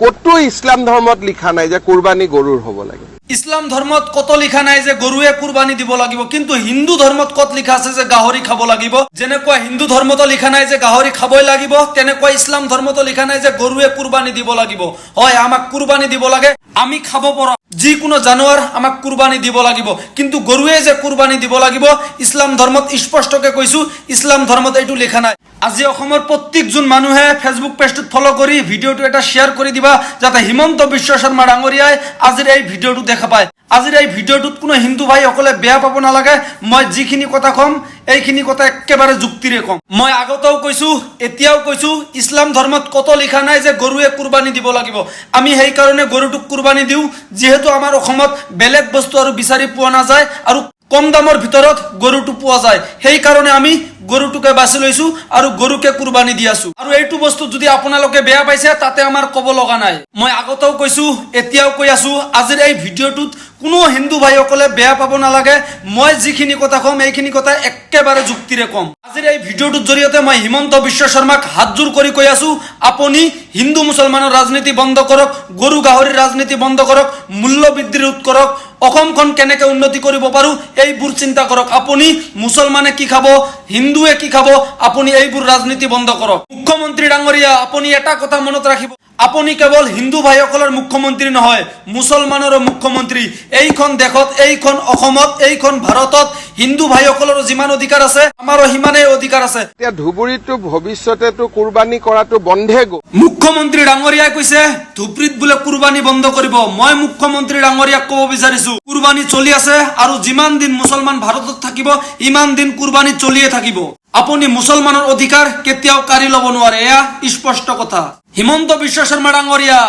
ক'তো ইছলাম ধৰ্মত লিখা নাই যে কোৰবানী গৰুৰ হ'ব লাগে। ইছলাম ধৰ্মত কত লিখা নাই যে গৰুৱে কুৰবানী দিব লাগিব, কিন্তু হিন্দু ধৰ্মত কত লিখা আছে যে গাহৰি খাব লাগিব? যেনেকুৱা হিন্দু ধৰ্মতো লিখা নাই যে গাহৰি খাবই লাগিব, তেনেকুৱা ইছলাম ধৰ্মতো লিখা নাই যে গৰুৱে কুৰবানী দিব লাগিব। হয়, আমাক কুৰবানী দিব লাগে, আমি খাব পৰা যিকোনো জানোৱাৰ আমাক কুৰবানী দিব লাগিব। কিন্তু গৰুৱে যে কুৰবানী দিব লাগিব, ইছলাম ধৰ্মত স্পষ্টকে কৈছো, ইছলাম ধৰ্মত এইটো লিখা নাই। আজি অসমৰ প্ৰত্যেকজন মানুহে ফেচবুক পেজটোত ফ'ল' কৰি ভিডিঅ'টো এটা শ্বেয়াৰ কৰি দিবা, যাতে হিমন্ত বিশ্ব শৰ্মা ডাঙৰীয়াই আজিৰ এই ভিডিঅ'টো দেখা পায়। আজিৰ এই ভিডিঅ'টোত কোনো হিন্দু ভাইসকলে বেয়া পাব নালাগে। মই যিখিনি কথা ক'ম, এইখিনি কথা একেবাৰে যুক্তিৰে ক'ম। মই আগতেও কৈছো, এতিয়াও কৈছো, ইছলাম ধৰ্মত কত লিখা নাই যে গৰুৱে কুৰবানী দিব লাগিব। আমি সেইকাৰণে গৰুটোক কুৰবানী দিওঁ, যিহেতু আমাৰ অসমত বেলেগ বস্তু আৰু বিচাৰি পোৱা নাযায় আৰু কম দামৰ ভিতৰত গৰুটো পোৱা যায়। সেইকাৰণে আমি গৰুটোকে বাছি লৈছো আৰু গৰুকে কুৰবানী দি আছো। আৰু এইটো বস্তু যদি আপোনালোকে বেয়া পাইছে, তাতে আমাৰ ক'ব লগা নাই। মই আগতেও কৈছো, এতিয়াও কৈ আছো, আজিৰ এই ভিডিঅ'টোত কোনো হিন্দু ভাইসকলে বেয়া পাব নালাগে। মই যিখিনি কথা ক'ম, এইখিনি কথা একেবাৰে যুক্তিৰে ক'ম। আজিৰ এই ভিডিঅ'টোৰ জৰিয়তে মই হিমন্ত বিশ্ব শৰ্মাক হাতযোৰ কৰি কৈ আছো, আপুনি হিন্দু মুছলমানৰ ৰাজনীতি বন্ধ কৰক, গৰু গাহৰিৰ ৰাজনীতি বন্ধ কৰক মূল্য বৃদ্ধি ৰোধ কৰক অসমখন কেনেকে উন্নতি কৰিব পাৰো এইবোৰ চিন্তা কৰক। আপুনি মুছলমানে কি খাব, হিন্দুৱে কি খাব, আপুনি এইবোৰ ৰাজনীতি বন্ধ কৰক। মুখ্যমন্ত্ৰী ডাঙৰীয়া, আপুনি এটা কথা মনত ৰাখিব। আপুনি কেৱল হিন্দু ভাইসকলৰ মুখ্যমন্ত্ৰী নহয় মুছলমানৰো মুখ্যমন্ত্ৰী। এইখন দেশত এইখন অসমত এইখন ভাৰতত হিন্দু ভাইসকলৰো যিমান অধিকাৰ আছে আমাৰো সিমানেই অধিকাৰ আছে। এতিয়া ধুবুৰীটো ভৱিষ্যতেতো কুৰবানী কৰাটো বন্ধে মুখ্যমন্ত্ৰী ডাঙৰীয়াই কৈছে ধুবুৰীত বোলে কুৰবানী বন্ধ কৰিব। মই মুখ্যমন্ত্ৰী ডাঙৰীয়াক ক'ব বিচাৰিছো কুৰবানী চলি আছে আৰু যিমান দিন মুছলমান ভাৰতত থাকিব, ইমান দিন কুৰবানী চলিয়ে থাকিব। আপুনি মুছলমানৰ অধিকাৰ কেতিয়াও কাঢ়ি ল'ব নোৱাৰে, এয়া স্পষ্ট কথা। হিমন্ত বিশ্ব শৰ্মা ডাঙৰীয়া।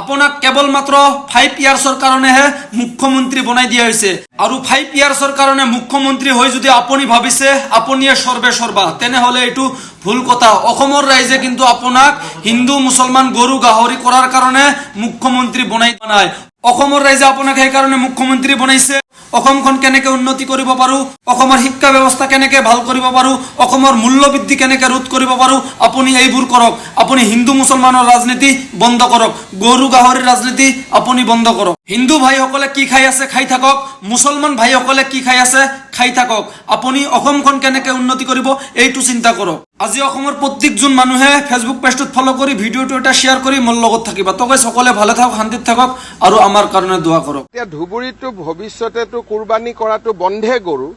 আপোনাক কেৱল মাত্ৰ ফাইভ ইয়াৰ্ছৰ কাৰণেহে মুখ্যমন্ত্ৰী বনাই দিয়া হৈছে। আৰু ফাইভ ইয়াৰ্ছৰ কাৰণে মুখ্যমন্ত্ৰী হৈ যদি আপুনি ভাবিছে, আপুনিয়ে সৰ্বে সৰ্বা। তেনেহলে এইটো ভুল কথা। অসমৰ ৰাইজে কিন্তু আপোনাক হিন্দু, মুছলমান, গৰু, গাহৰি কৰাৰ কাৰণে মুখ্যমন্ত্ৰী বনাই নাই। অসমৰ ৰাইজে আপোনাক সেইকাৰণে মুখ্যমন্ত্ৰী বনাইছে। অসমখন কেনেকে উন্নতি কৰিব পাৰো, অসমৰ শিক্ষা ব্যৱস্থা কেনেকে ভালো কৰিব পাৰো, অসমৰ মূল্য বৃদ্ধি কেনেকে ৰোধ কৰিব পাৰো, আপুনি এইবোৰ কৰক। আপুনি হিন্দু মুছলমানৰ ৰাজনীতি বন্ধ কৰক। গৰু গাহৰিৰ ৰাজনীতি আপুনি বন্ধ কৰক। হিন্দু ভাইসকলে কি খাই আছে খাই থাকক। মুছলমান ভাইসকলে কি খাই আছে খাই থাকক। আপুনি অসমখন কেনেকে উন্নতি কৰিব, এইটো চিন্তা কৰক। আজি অসমৰ প্ৰত্যেকজন মানুহে ফেচবুক পেজটোত ফ'ল' কৰি ভিডিঅ'টো এটা শ্বেয়াৰ কৰি মোৰ লগত থাকিবা। তোকে সকলোৱে ভালে থাকক, শান্তিত থাকক আৰু আমাৰ কাৰণে দোৱা কৰক। এতিয়া ধুবুৰীতো ভৱিষ্যতেতো কোৰবানী কৰাটো বন্ধে গৰু।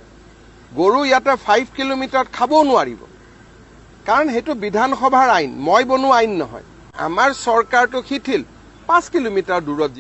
গৰু ইয়াতে ফাইভ কিলোমিটাৰত খাবও নোৱাৰিব। কাৰণ সেইটো বিধানসভাৰ আইন, মই বনোৱা আইন নহয়। আমাৰ চৰকাৰটো শিথিল, পাঁচ কিলোমিটাৰ দূৰত